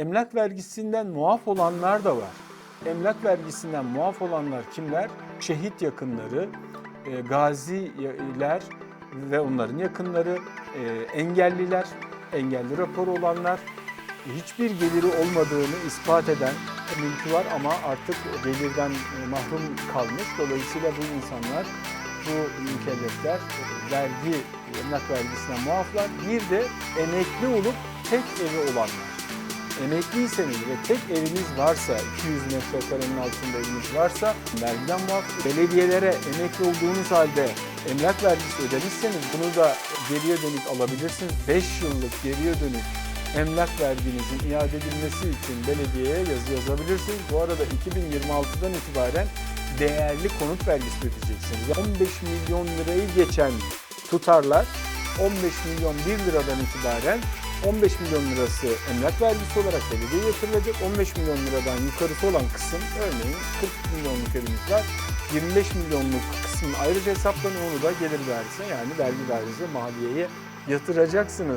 emlak vergisinden muaf olanlar da var. Emlak vergisinden muaf olanlar kimler? Şehit yakınları, e, gaziler ve onların yakınları, e, engelliler, engelli raporu olanlar, hiçbir geliri olmadığını ispat eden mülkü var ama artık gelirden e, mahrum kalmış. Dolayısıyla bu insanlar, bu mükellefler e, vergi, emlak vergisinden muaflar. Bir de emekli olup tek evi olanlar. Emekliyseniz ve tek eviniz varsa, 200 metrekarenin altında eviniz varsa vergiden muaf. Belediyelere emekli olduğunuz halde emlak vergisi ödemişseniz bunu da geriye dönük alabilirsiniz. 5 yıllık geriye dönük emlak verginizin iade edilmesi için belediyeye yazı yazabilirsiniz. Bu arada 2026'dan itibaren değerli konut vergisi ödeyeceksiniz. 15 milyon lirayı geçen tutarlar 15 milyon 1 liradan itibaren 15 milyon lirası emlak vergisi olarak belediyeye yatırılacak. 15 milyon liradan yukarısı olan kısım örneğin 40 milyonluk evimiz var. 25 milyonluk kısmın ayrıca hesaplanıyor onu da gelir vergisine yani vergi vergisi maliyeye yatıracaksınız.